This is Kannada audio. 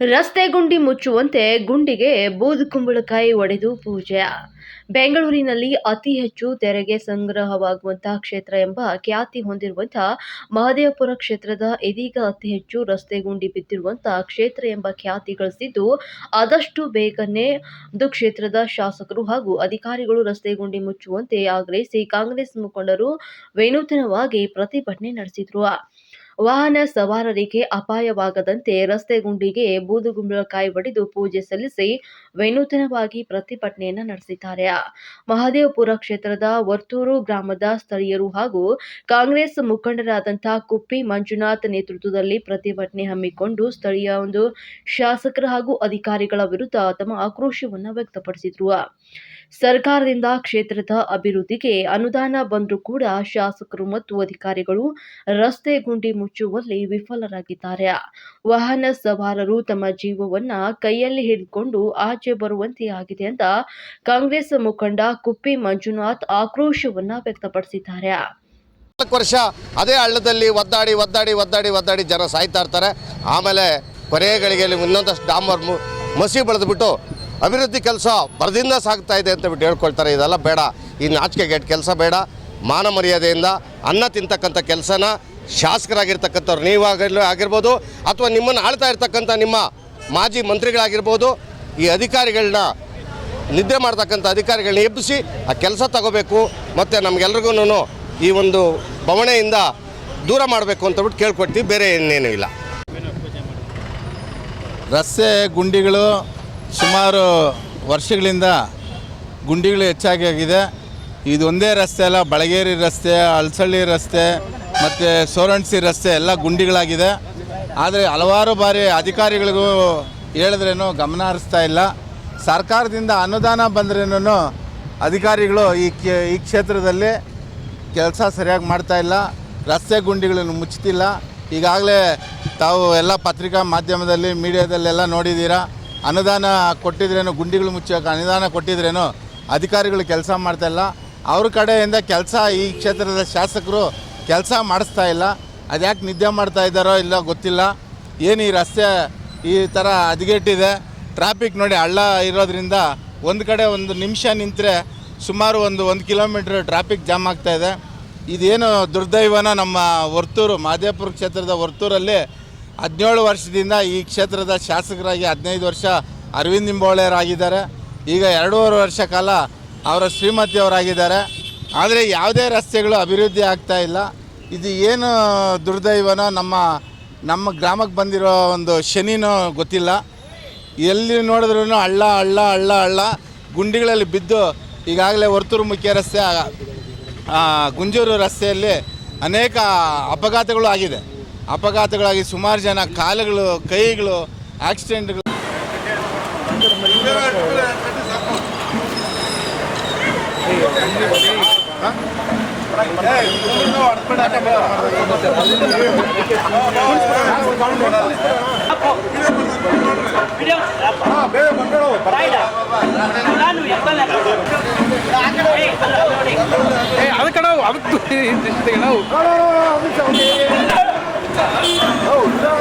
ರಸ್ತೆ ಗುಂಡಿ ಮುಚ್ಚುವಂತೆ ಗುಂಡಿಗೆ ಬೂದುಕುಂಬಳಕಾಯಿ ಒಡೆದು ಪೂಜೆ. ಬೆಂಗಳೂರಿನಲ್ಲಿ ಅತಿ ಹೆಚ್ಚು ತೆರಿಗೆ ಸಂಗ್ರಹವಾಗುವಂತಹ ಕ್ಷೇತ್ರ ಎಂಬ ಖ್ಯಾತಿ ಹೊಂದಿರುವಂತಹ ಮಹದೇವಪುರ ಕ್ಷೇತ್ರದ ಇದೀಗ ಅತಿ ಹೆಚ್ಚು ರಸ್ತೆ ಗುಂಡಿ ಬಿದ್ದಿರುವಂತಹ ಕ್ಷೇತ್ರ ಎಂಬ ಖ್ಯಾತಿ ಗಳಿಸಿದ್ದು, ಆದಷ್ಟು ಬೇಗನೆ ಒಂದು ಕ್ಷೇತ್ರದ ಶಾಸಕರು ಹಾಗೂ ಅಧಿಕಾರಿಗಳು ರಸ್ತೆ ಗುಂಡಿ ಮುಚ್ಚುವಂತೆ ಆಗ್ರಹಿಸಿ ಕಾಂಗ್ರೆಸ್ ಮುಖಂಡರು ವಿನೂತನವಾಗಿ ಪ್ರತಿಭಟನೆ ನಡೆಸಿದ್ರು. ವಾಹನ ಸವಾರರಿಗೆ ಅಪಾಯವಾಗದಂತೆ ರಸ್ತೆ ಗುಂಡಿಗೆ ಬೂದುಗುಂಬಳಕಾಯಿ ಒಡೆದು ಪೂಜೆ ಸಲ್ಲಿಸಿ ವಿನೂತನವಾಗಿ ಪ್ರತಿಭಟನೆಯನ್ನು ನಡೆಸಿದ್ದಾರೆ. ಮಹದೇವಪುರ ಕ್ಷೇತ್ರದ ವರ್ತೂರು ಗ್ರಾಮದ ಸ್ಥಳೀಯರು ಹಾಗೂ ಕಾಂಗ್ರೆಸ್ ಮುಖಂಡರಾದಂತಹ ಕುಪ್ಪಿ ಮಂಜುನಾಥ್ ನೇತೃತ್ವದಲ್ಲಿ ಪ್ರತಿಭಟನೆ ಹಮ್ಮಿಕೊಂಡು ಸ್ಥಳೀಯ ಒಂದು ಶಾಸಕರ ಹಾಗೂ ಅಧಿಕಾರಿಗಳ ವಿರುದ್ಧ ತಮ್ಮ ಆಕ್ರೋಶವನ್ನು ವ್ಯಕ್ತಪಡಿಸಿದ್ರು. ಸರ್ಕಾರದಿಂದ ಕ್ಷೇತ್ರದ ಅಭಿವೃದ್ಧಿಗೆ ಅನುದಾನ ಬಂದರೂ ಕೂಡ ಶಾಸಕರು ಮತ್ತು ಅಧಿಕಾರಿಗಳು ರಸ್ತೆ ಗುಂಡಿ ಮುಚ್ಚುವಲ್ಲಿ ವಿಫಲರಾಗಿದ್ದಾರೆ. ವಾಹನ ಸವಾರರು ತಮ್ಮ ಜೀವವನ್ನ ಕೈಯಲ್ಲಿ ಹಿಡಿದುಕೊಂಡು ಆಚೆ ಬರುವಂತೆ ಆಗಿದೆ ಅಂತ ಕಾಂಗ್ರೆಸ್ ಮುಖಂಡ ಕುಪ್ಪಿ ಮಂಜುನಾಥ್ ಆಕ್ರೋಶವನ್ನ ವ್ಯಕ್ತಪಡಿಸಿದ್ದಾರೆ. ನಾಲ್ಕು ವರ್ಷ ಅದೇ ಹಳ್ಳದಲ್ಲಿ ಒದ್ದಾಡಿ ಒದ್ದಾಡಿ ಒದ್ದಾಡಿ ಒದ್ದಾಡಿ ಜನ ಸಾಯ್ತಾ ಇರ್ತಾರೆ. ಆಮೇಲೆ ಕೊನೆಗಳಿಗೆ ಇನ್ನೊಂದಷ್ಟು ಡಾಮರ್ ಮಸಿ ಬೆಳೆದ್ಬಿಟ್ಟು ಅಭಿವೃದ್ಧಿ ಕೆಲಸ ಬರದಿಂದ ಸಾಗ್ತಾ ಇದೆ ಅಂತ ಬಿಟ್ಟು ಹೇಳ್ಕೊಳ್ತಾರೆ. ಇದೆಲ್ಲ ಬೇಡ. ಈ ನಾಚಿಕೆ ಗೇಟ್ ಕೆಲಸ ಬೇಡ. ಮಾನ ಮರ್ಯಾದೆಯಿಂದ ಅನ್ನ ತಿಂತಕ್ಕಂಥ ಕೆಲಸನ ಶಾಸಕರಾಗಿರ್ತಕ್ಕಂಥವ್ರು ನೀವಾಗಲಿ ಆಗಿರ್ಬೋದು, ಅಥವಾ ನಿಮ್ಮನ್ನು ಆಳ್ತಾ ಇರ್ತಕ್ಕಂಥ ನಿಮ್ಮ ಮಾಜಿ ಮಂತ್ರಿಗಳಾಗಿರ್ಬೋದು, ಈ ಅಧಿಕಾರಿಗಳನ್ನ ನಿದ್ದೆ ಮಾಡ್ತಕ್ಕಂಥ ಅಧಿಕಾರಿಗಳನ್ನ ಎಬ್ಬಿಸಿ ಆ ಕೆಲಸ ತಗೋಬೇಕು ಮತ್ತು ನಮಗೆಲ್ರಿಗೂ ಈ ಒಂದು ಬವಣೆಯಿಂದ ದೂರ ಮಾಡಬೇಕು ಅಂತ ಬಿಟ್ಟು ಕೇಳ್ಕೊಡ್ತೀವಿ. ಬೇರೆ ಇನ್ನೇನೂ ಇಲ್ಲ. ರಸ್ತೆ ಗುಂಡಿಗಳು ಸುಮಾರು ವರ್ಷಗಳಿಂದ ಗುಂಡಿಗಳು ಹೆಚ್ಚಾಗಿ ಆಗಿದೆ. ಇದು ಒಂದೇ ರಸ್ತೆ ಅಲ್ಲ, ಬಳಗೇರಿ ರಸ್ತೆ ಅಳಸಳ್ಳಿ ರಸ್ತೆ, ಮತ್ತು ಸೋರಣಸಿ ರಸ್ತೆ, ಎಲ್ಲ ಗುಂಡಿಗಳಾಗಿದೆ. ಆದರೆ ಹಲವಾರು ಬಾರಿ ಅಧಿಕಾರಿಗಳಿಗೂ ಹೇಳಿದ್ರೇನು ಗಮನ ಹರಿಸ್ತಾ ಇಲ್ಲ. ಸರ್ಕಾರದಿಂದ ಅನುದಾನ ಬಂದ್ರೇನು ಅಧಿಕಾರಿಗಳು ಈ ಈ ಕ್ಷೇತ್ರದಲ್ಲಿ ಕೆಲಸ ಸರಿಯಾಗಿ ಮಾಡ್ತಾ ಇಲ್ಲ. ರಸ್ತೆ ಗುಂಡಿಗಳನ್ನು ಮುಚ್ಚುತ್ತಿಲ್ಲ ಈಗಾಗಲೇ ತಾವು ಎಲ್ಲ ಪತ್ರಿಕಾ ಮಾಧ್ಯಮದಲ್ಲಿ, ಮೀಡಿಯಾದಲ್ಲೆಲ್ಲ ನೋಡಿದ್ದೀರಾ? ಅನುದಾನ ಕೊಟ್ಟಿದ್ರೇನು, ಗುಂಡಿಗಳು ಮುಚ್ಚೋಕೆ ಅನುದಾನ ಕೊಟ್ಟಿದ್ರೇನು, ಅಧಿಕಾರಿಗಳು ಕೆಲಸ ಮಾಡ್ತಾ ಇಲ್ಲ. ಅವ್ರ ಕಡೆಯಿಂದ ಕೆಲಸ ಈ ಕ್ಷೇತ್ರದ ಶಾಸಕರು ಕೆಲಸ ಮಾಡಿಸ್ತಾ ಇಲ್ಲ. ಅದ್ಯಾಕೆ ನಿದ್ದೆ ಮಾಡ್ತಾ ಇದ್ದಾರೋ ಇಲ್ಲ ಗೊತ್ತಿಲ್ಲ. ಏನು ಈ ರಸ್ತೆ ಈ ಥರ ಹದಗೆಟ್ಟಿದೆ? ಟ್ರಾಫಿಕ್ ನೋಡಿ ಹಳ್ಳ ಇರೋದ್ರಿಂದ ಒಂದು ಕಡೆ ಒಂದು ನಿಮಿಷ ನಿಂತರೆ ಸುಮಾರು ಒಂದು ಒಂದು ಕಿಲೋಮೀಟ್ರ್ ಟ್ರಾಫಿಕ್ ಜಾಮ್ ಆಗ್ತಾ ಇದೆ. ಇದೇನು ದುರ್ದೈವನ ನಮ್ಮ ವರ್ತೂರು, ಮಾದೇಪುರ ಕ್ಷೇತ್ರದ ವರ್ತೂರಲ್ಲಿ ಹದಿನೇಳು ವರ್ಷದಿಂದ ಈ ಕ್ಷೇತ್ರದ ಶಾಸಕರಾಗಿ ಹದಿನೈದು ವರ್ಷ ಅರವಿಂದ್ ನಿಂಬೋಳೆಯರಾಗಿದ್ದಾರೆ ಈಗ ಎರಡೂವರೆ ವರ್ಷ ಕಾಲ ಅವರ ಶ್ರೀಮತಿಯವರಾಗಿದ್ದಾರೆ ಆದರೆ ಯಾವುದೇ ರಸ್ತೆಗಳು ಅಭಿವೃದ್ಧಿ ಆಗ್ತಾ ಇಲ್ಲ. ಇದು ಏನು ದುರ್ದೈವನೋ ನಮ್ಮ ನಮ್ಮ ಗ್ರಾಮಕ್ಕೆ ಬಂದಿರೋ ಒಂದು ಶನಿನೋ ಗೊತ್ತಿಲ್ಲ. ಎಲ್ಲಿ ನೋಡಿದ್ರೂ ಹಳ್ಳ ಹಳ್ಳ ಹಳ್ಳ ಹಳ್ಳ ಗುಂಡಿಗಳಲ್ಲಿ ಬಿದ್ದು ಈಗಾಗಲೇ ವರ್ತೂರು ಮುಖ್ಯ ರಸ್ತೆ ಗುಂಜೂರು ರಸ್ತೆಯಲ್ಲಿ ಅನೇಕ ಅಪಘಾತಗಳು ಆಗಿದೆ. ಅಪಘಾತಗಳಾಗಿ ಸುಮಾರು ಜನ ಕಾಲುಗಳು ಕೈಗಳು ಆಕ್ಸಿಡೆಂಟ್ಗಳು. ನಾನು ಎಪ್ಪಲ್ಲ ಅದು Oh, no.